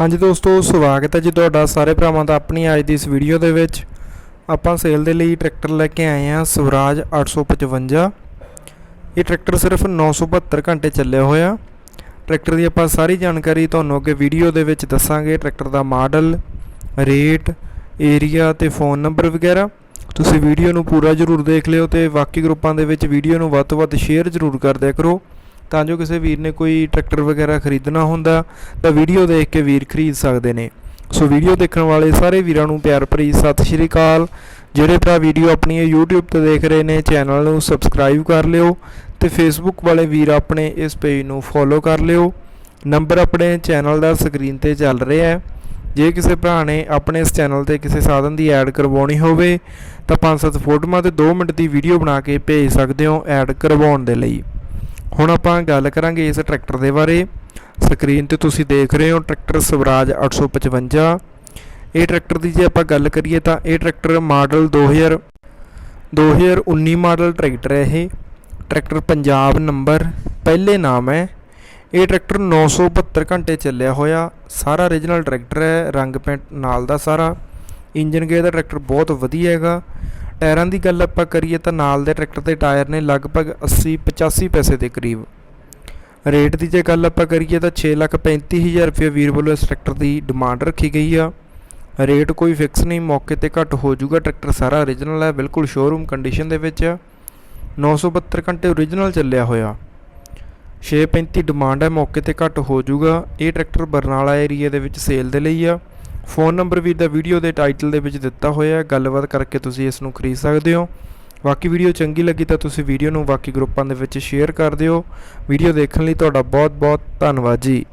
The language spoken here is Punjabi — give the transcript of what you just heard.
ਹਾਂਜੀ ਦੋਸਤੋ, ਸਵਾਗਤ ਹੈ ਜੀ ਤੁਹਾਡਾ ਸਾਰੇ ਭਰਾਵਾਂ ਦਾ ਆਪਣੀ ਅੱਜ ਦੀ ਇਸ ਵੀਡੀਓ ਦੇ ਵਿੱਚ। ਆਪਾਂ ਸੇਲ ਦੇ ਲਈ ਟਰੈਕਟਰ ਲੈ ਕੇ ਆਏ ਹਾਂ, ਸਵਰਾਜ 855 ਇਹ ਟਰੈਕਟਰ ਸਿਰਫ 972 ਘੰਟੇ ਚੱਲਿਆ ਹੋਇਆ। ਟਰੈਕਟਰ ਦੀ ਆਪਾਂ ਸਾਰੀ ਜਾਣਕਾਰੀ ਤੁਹਾਨੂੰ ਅੱਗੇ ਵੀਡੀਓ ਦੇ ਵਿੱਚ ਦੱਸਾਂਗੇ। ਟਰੈਕਟਰ ਦਾ ਮਾਡਲ ਰੇਟ ਏਰੀਆ ਤੇ ਫੋਨ ਨੰਬਰ ਵਗੈਰਾ। ਤੁਸੀਂ ਵੀਡੀਓ ਨੂੰ ਪੂਰਾ ਜ਼ਰੂਰ ਦੇਖ ਲਿਓ ਤੇ ਬਾਕੀ ਗਰੁੱਪਾਂ ਦੇ ਵਿੱਚ ਵੀਡੀਓ ਨੂੰ ਵੱਧ ਤੋਂ ਵੱਧ ਸ਼ੇਅਰ ਜ਼ਰੂਰ ਕਰ ਦਿਆ ਕਰੋ। ਤਾਂ ਜੋ ਕਿਸੇ ਵੀਰ ਨੇ ਕੋਈ ਟਰੈਕਟਰ ਵਗੈਰਾ ਖਰੀਦਣਾ ਹੁੰਦਾ, ਤਾਂ ਵੀਡੀਓ ਦੇਖ ਕੇ ਵੀਰ ਖਰੀਦ ਸਕਦੇ ਨੇ। ਸੋ ਵੀਡੀਓ ਦੇਖਣ ਵਾਲੇ ਸਾਰੇ ਵੀਰਾਂ ਨੂੰ ਪਿਆਰ ਭਰੀ ਸਤਿ ਸ਼੍ਰੀ ਅਕਾਲ। ਜਿਹੜੇ ਭਰਾ ਵੀਡੀਓ ਆਪਣੀ ਇਹ YouTube ਤੇ ਦੇਖ ਰਹੇ ਨੇ, ਚੈਨਲ ਨੂੰ ਸਬਸਕ੍ਰਾਈਬ ਕਰ ਲਿਓ ਤੇ Facebook ਵਾਲੇ ਵੀਰ ਆਪਣੇ ਇਸ ਪੇਜ ਨੂੰ ਫੋਲੋ ਕਰ ਲਿਓ। ਨੰਬਰ ਆਪਣੇ ਚੈਨਲ ਦਾ ਸਕਰੀਨ ਤੇ ਚੱਲ ਰਿਹਾ ਹੈ। ਜੇ ਕਿਸੇ ਭਰਾ ਨੇ ਆਪਣੇ ਇਸ ਚੈਨਲ ਤੇ ਕਿਸੇ ਸਾਧਨ ਦੀ ਐਡ ਕਰਵਾਉਣੀ ਹੋਵੇ, ਤਾਂ 5-7 ਫੋਟੋਆਂ ਤੇ 2 ਮਿੰਟ ਦੀ ਵੀਡੀਓ ਬਣਾ ਕੇ ਭੇਜ ਸਕਦੇ ਹੋ ਐਡ ਕਰਵਾਉਣ ਦੇ ਲਈ। ਹੁਣ ਆਪਾਂ ਗੱਲ ਕਰਾਂਗੇ ਇਸ ਟਰੈਕਟਰ ਦੇ ਬਾਰੇ। ਸਕਰੀਨ ਤੇ ਤੁਸੀਂ ਦੇਖ ਰਹੇ ਹੋ ਟਰੈਕਟਰ ਸਵਰਾਜ 855 ਇਹ ਟਰੈਕਟਰ ਦੀ ਜੇ ਆਪਾਂ ਗੱਲ ਕਰੀਏ ਤਾਂ ਇਹ ਟਰੈਕਟਰ ਮਾਡਲ 2000 2019 ਮਾਡਲ ਟਰੈਕਟਰ ਹੈ ਇਹ। ਟਰੈਕਟਰ ਪੰਜਾਬ ਨੰਬਰ, ਪਹਿਲੇ ਨਾਮ ਹੈ। ਇਹ ਟਰੈਕਟਰ 972 ਘੰਟੇ ਚੱਲਿਆ ਹੋਇਆ। ਸਾਰਾ origignal ਟਰੈਕਟਰ ਹੈ ਰੰਗ ਪੈਂਟ ਨਾਲ ਦਾ ਸਾਰਾ। ਇੰਜਨ ਗੇਅਰ ਦਾ ਟਰੈਕਟਰ ਬਹੁਤ ਵਧੀਆ ਹੈਗਾ। ਟਾਇਰਾਂ ਦੀ ਗੱਲ ਆਪਾਂ ਕਰੀਏ ਤਾਂ ਨਾਲ ਦੇ ਟਰੈਕਟਰ ਦੇ ਟਾਇਰ ਨੇ ਲਗਭਗ 80 85 ਪੈਸੇ ਦੇ ਕਰੀਬ। ਰੇਟ ਦੀ ਜੇ ਗੱਲ ਆਪਾਂ ਕਰੀਏ ਤਾਂ 635000 ਰੁਪਏ ਵੀਰ ਵੱਲੋਂ ਇਸ ਟਰੈਕਟਰ ਦੀ ਡਿਮਾਂਡ ਰੱਖੀ ਗਈ ਆ। ਰੇਟ ਕੋਈ ਫਿਕਸ ਨਹੀਂ, ਮੌਕੇ ਤੇ ਘੱਟ ਹੋ ਜਾਊਗਾ ਟਰੈਕਟਰ ਸਾਰਾ origignal ਹੈ ਬਿਲਕੁਲ ਸ਼ੋਰੂਮ ਕੰਡੀਸ਼ਨ ਦੇ ਵਿੱਚ ਆ। 972 ਘੰਟੇ origignal ਚੱਲਿਆ ਹੋਇਆ। 635 ਡਿਮਾਂਡ ਹੈ ਮੌਕੇ ਤੇ ਘੱਟ ਹੋ ਜਾਊਗਾ। ਇਹ ਟਰੈਕਟਰ ਬਰਨਾਲਾ ਏਰੀਆ ਦੇ ਵਿੱਚ ਸੇਲ ਦੇ ਲਈ ਆ। ਫੋਨ ਨੰਬਰ ਵੀ ਦਾ ਵੀਡੀਓ ਦੇ ਟਾਈਟਲ ਦੇ ਵਿੱਚ ਦਿੱਤਾ ਹੋਇਆ ਹੈ। ਗੱਲਬਾਤ ਕਰਕੇ ਤੁਸੀਂ ਇਸ ਨੂੰ ਖਰੀਦ ਸਕਦੇ ਹੋ। ਬਾਕੀ ਵੀਡੀਓ ਚੰਗੀ ਲੱਗੀ ਤਾਂ ਤੁਸੀਂ ਵੀਡੀਓ ਨੂੰ ਬਾਕੀ ਗਰੁੱਪਾਂ ਦੇ ਵਿੱਚ ਸ਼ੇਅਰ ਕਰ ਦਿਓ। ਵੀਡੀਓ ਦੇਖਣ ਲਈ ਤੁਹਾਡਾ ਬਹੁਤ ਬਹੁਤ ਧੰਨਵਾਦ ਜੀ।